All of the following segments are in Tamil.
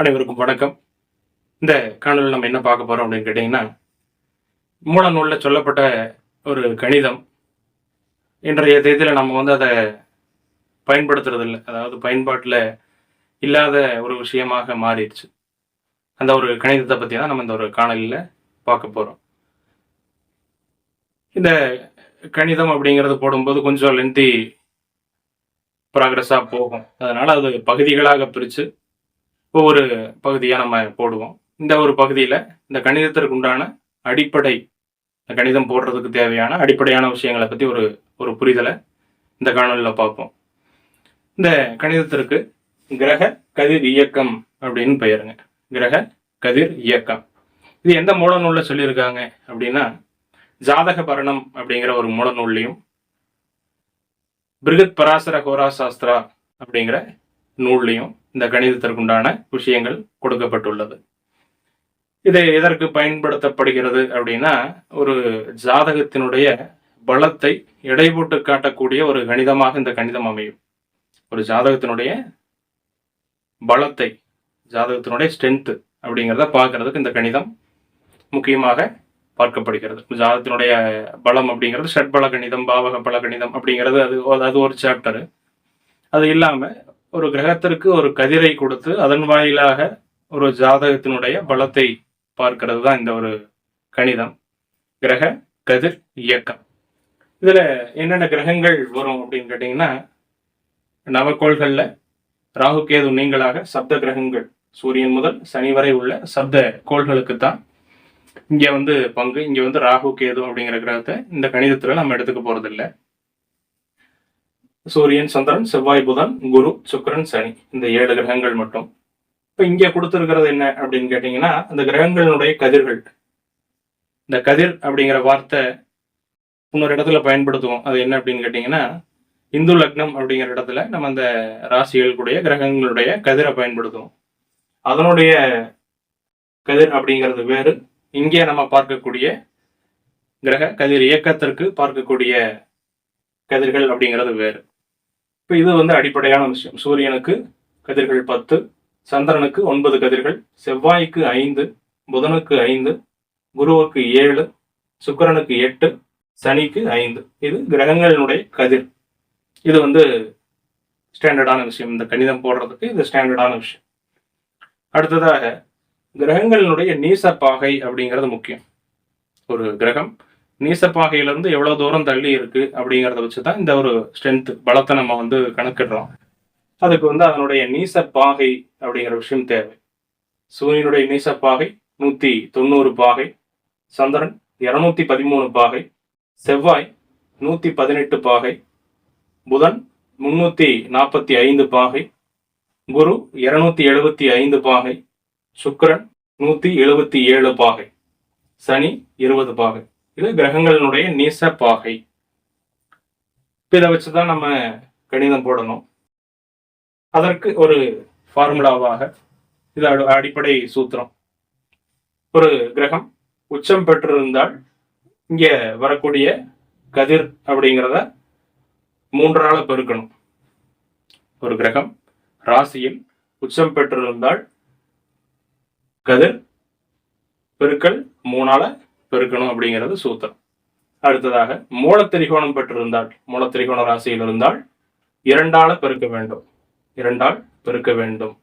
அனைவருக்கும் வணக்கம். இந்த காணொலியில் நம்ம என்ன பார்க்க போறோம் அப்படின்னு கேட்டிங்கன்னா மூல நூலில் சொல்லப்பட்ட ஒரு கணிதம். இன்றைய தேதியில் நம்ம வந்து அதை பயன்படுத்துறது இல்லை. அதாவது பயன்பாட்டில் இல்லாத ஒரு விஷயமாக மாறிடுச்சு. அந்த ஒரு கணிதத்தை பற்றி தான் நம்ம இந்த ஒரு காணொலியில் பார்க்க போகிறோம் இந்த கணிதம் அப்படிங்கிறது போடும்போது கொஞ்சம் லென்த்தி ப்ராக்ரஸாக போகும். அதனால் அது பகுதிகளாக பிரித்து ஒவ்வொரு பகுதியாக நம்ம போடுவோம். இந்த ஒரு பகுதியில் இந்த கணிதத்திற்கு உண்டான அடிப்படை இந்த கணிதம் போடுறதுக்கு தேவையான அடிப்படையான விஷயங்களை பற்றி ஒரு ஒரு புரிதலை இந்த காணொலியில் பார்ப்போம். இந்த கணிதத்திற்கு கிரக கதிர் இயக்கம் அப்படின்னு பெயருங்க. கிரக கதிர் இயக்கம். இது எந்த மூல நூலில் சொல்லியிருக்காங்க அப்படின்னா ஜாதக பரணம் அப்படிங்கிற ஒரு மூல நூல்லையும் பிருகத் பராசர ஹோரா சாஸ்திரா அப்படிங்கிற நூல்லையும் இந்த கணிதத்திற்குண்டான விஷயங்கள் கொடுக்கப்பட்டுள்ளது. இது எதற்கு பயன்படுத்தப்படுகிறது அப்படின்னா ஒரு ஜாதகத்தினுடைய பலத்தை எடை போட்டு காட்டக்கூடிய ஒரு கணிதமாக இந்த கணிதம் அமையும். ஒரு ஜாதகத்தினுடைய பலத்தை ஜாதகத்தினுடைய ஸ்ட்ரென்த்து அப்படிங்கிறத பார்க்கறதுக்கு இந்த கணிதம் முக்கியமாக பார்க்கப்படுகிறது. ஜாதகத்தினுடைய பலம் அப்படிங்கிறது ஷட்பல கணிதம் பாவக பல கணிதம் அப்படிங்கிறது அது அது ஒரு சாப்டரு அது இல்லாமல் ஒரு கிரகத்திற்கு ஒரு கதிரை கொடுத்து அதன் வாயிலாக ஒரு ஜாதகத்தினுடைய பலத்தை பார்க்கிறது தான் இந்த ஒரு கணிதம். கிரக கதிர் இயக்கம். இதில் என்னென்ன கிரகங்கள் வரும் அப்படின்னு கேட்டிங்கன்னா நவக்கோள்களில் ராகு கேது நீங்களாக சப்த கிரகங்கள். சூரியன் முதல் சனி வரை உள்ள சப்த கோள்களுக்கு தான் இங்கே வந்து பங்கு. இங்கே வந்து ராகு கேது அப்படிங்கிற கிரகத்தை இந்த கணிதத்தில் நம்ம எடுத்துக்க போகிறதில்லை சூரியன் சந்திரன் செவ்வாய் புதன் குரு சுக்கரன் சனி. இந்த ஏழு கிரகங்கள் மட்டும். இப்போ இங்கே கொடுத்துருக்கிறது என்ன அப்படின்னு கேட்டிங்கன்னா அந்த கிரகங்களினுடைய கதிர்கள். இந்த கதிர் அப்படிங்கிற வார்த்தை இன்னொரு இடத்துல பயன்படுத்துவோம். அது என்ன அப்படின்னு கேட்டிங்கன்னா இந்து லக்னம் அப்படிங்கிற இடத்துல நம்ம அந்த ராசிகளுக்குடைய கிரகங்களுடைய கதிரை பயன்படுத்துவோம். அதனுடைய கதிர் அப்படிங்கிறது வேறு. இங்கே நம்ம பார்க்கக்கூடிய கிரக கதிர் இயக்கத்திற்கு பார்க்கக்கூடிய கதிர்கள் அப்படிங்கிறது வேறு. இப்போ இது வந்து அடிப்படையான விஷயம். சூரியனுக்கு கதிர்கள் பத்து சந்திரனுக்கு ஒன்பது கதிர்கள் செவ்வாய்க்கு ஐந்து புதனுக்கு ஐந்து குருவுக்கு ஏழு சுக்கிரனுக்கு எட்டு சனிக்கு ஐந்து. இது கிரகங்களினுடைய கதிர். இது வந்து ஸ்டாண்டர்டான விஷயம். இந்த கணிதம் போடுறதுக்கு இது ஸ்டாண்டர்டான விஷயம். அடுத்ததாக கிரகங்களினுடைய நீசப்பாகை அப்படிங்கிறது முக்கியம். ஒரு கிரகம் நீசப்பாகையிலிருந்து எவ்வளவு தூரம் தள்ளி இருக்கு அப்படிங்கிறத வச்சு தான் இந்த ஒரு ஸ்ட்ரென்த் பலத்தை நம்ம வந்து கணக்கிடுறோம். அதுக்கு வந்து அதனுடைய நீசப்பாகை அப்படிங்கிற விஷயம் தேவை. சூரியனுடைய நீசப்பாகை நூத்தி தொண்ணூறு பாகை சந்திரன் இருநூத்தி பதிமூணு பாகை செவ்வாய் நூத்தி பதினெட்டு பாகை புதன் முன்னூத்தி நாற்பத்தி ஐந்து பாகை குரு இருநூத்தி எழுபத்தி ஐந்து பாகை சுக்கரன் நூத்தி எழுபத்தி ஏழு பாகை சனி இருபது பாகை. இது கிரகங்களினுடைய நீச பாகை இதை வச்சுதான் நம்ம கணிதம் போடணும். அதற்கு ஒரு ஃபார்முலாவாக இது அடிப்படை சூத்திரம். ஒரு கிரகம் உச்சம் பெற்றிருந்தால் இங்கே வரக்கூடிய கதிர் அப்படிங்கிறத மூன்றால் பெருக்கணும். ஒரு கிரகம் ராசியில் உச்சம் பெற்றிருந்தால் கதிர் பெருக்கல் மூணால பெருக்கணும் அப்படிங்கிறது சூத்திரம். அடுத்ததாக மூலத்திரிகோணம் பெற்றிருந்தால் மூலத்திரிகோண ராசியில் இருந்தால் இரண்டால பெருக்க வேண்டும். இரண்டால் பெருக்க வேண்டும்.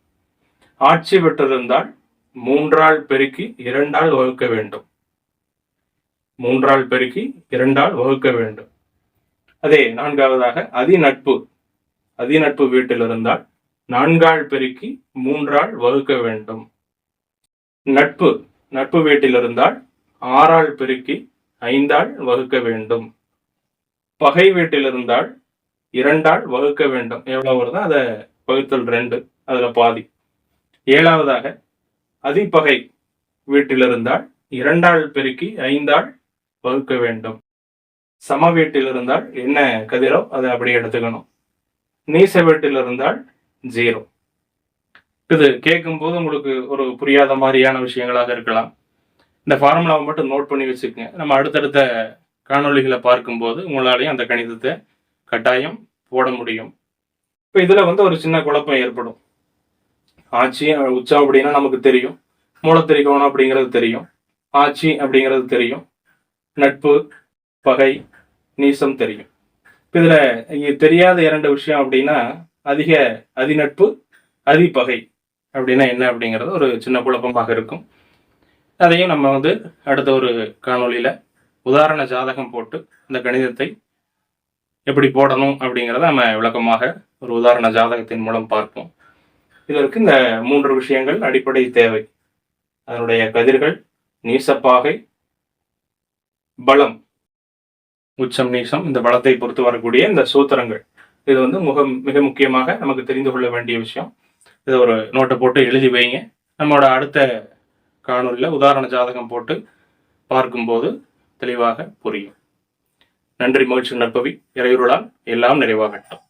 ஆட்சி பெற்றிருந்தால் மூன்றால் பெருக்கி இரண்டால் வகுக்க வேண்டும். மூன்றால் பெருக்கி இரண்டால் வகுக்க வேண்டும். அதே நான்காவதாக அதிநட்பு. அதிநட்பு வீட்டில் இருந்தால் நான்கால் பெருக்கி மூன்றால் வகுக்க வேண்டும். நட்பு. நட்பு வீட்டில் இருந்தால் ஆறால் பெருக்கி ஐந்தால் வகுக்க வேண்டும். பகை வீட்டில் இருந்தால் இரண்டால் வகுக்க வேண்டும். எவ்வளவு வருதோ அதை வகுத்தல் ரெண்டு அதுல பாதி. ஏழாவதாக அதிபகை வீட்டில் இருந்தால் இரண்டால் பெருக்கி ஐந்தால் வகுக்க வேண்டும். சம வீட்டில் இருந்தால் என்ன கதிரோ அதை அப்படியே எடுத்துக்கணும். நீச வீட்டில் இருந்தால் ஜீரோ. இது கேட்கும்போது உங்களுக்கு ஒரு புரியாத மாதிரியான விஷயங்களாக இருக்கலாம். இந்த ஃபார்முலாவை மட்டும் நோட் பண்ணி வச்சுக்கோங்க. நம்ம அடுத்தடுத்த காணொளிகளை பார்க்கும்போது உங்களாலையும் அந்த கணிதத்தை கட்டாயம் போட முடியும். இப்போ இதில் வந்து ஒரு சின்ன குழப்பம் ஏற்படும். ஆட்சி உச்சம் அப்படின்னா நமக்கு தெரியும். மூலத்திரிகோணம் அப்படிங்கிறது தெரியும். ஆட்சி அப்படிங்கிறது தெரியும். நட்பு பகை நீசம் தெரியும். இப்போ இதில் தெரியாத இரண்டு விஷயம் அப்படின்னா அதிக அதிநட்பு அதிபகை அப்படின்னா என்ன அப்படிங்கிறது ஒரு சின்ன குழப்பமாக இருக்கும். அதையும் நம்ம வந்து அடுத்த ஒரு காணொலியில் உதாரண ஜாதகம் போட்டு இந்த கணிதத்தை எப்படி போடணும் அப்படிங்கிறத நம்ம விளக்கமாக ஒரு உதாரண ஜாதகத்தின் மூலம் பார்ப்போம். இதற்கு இந்த மூன்று விஷயங்கள் அடிப்படை தேவை. அதனுடைய கதிர்கள் நீசப்பாகை பலம் உச்சம் நீசம் இந்த பலத்தை பொறுத்து வரக்கூடிய இந்த சூத்திரங்கள். இது வந்து முக மிக முக்கியமாக நமக்கு தெரிந்து கொள்ள வேண்டிய விஷயம். இதை ஒரு நோட்டை போட்டு எழுதி வைங்க. நம்மளோட அடுத்த காணொலியில் உதாரண ஜாதகம் போட்டு பார்க்கும்போது தெளிவாக புரியும். நன்றி மகிழ்ச்சி நற்பவி இறையுருளால் எல்லாம் நிறைவாகட்டும்.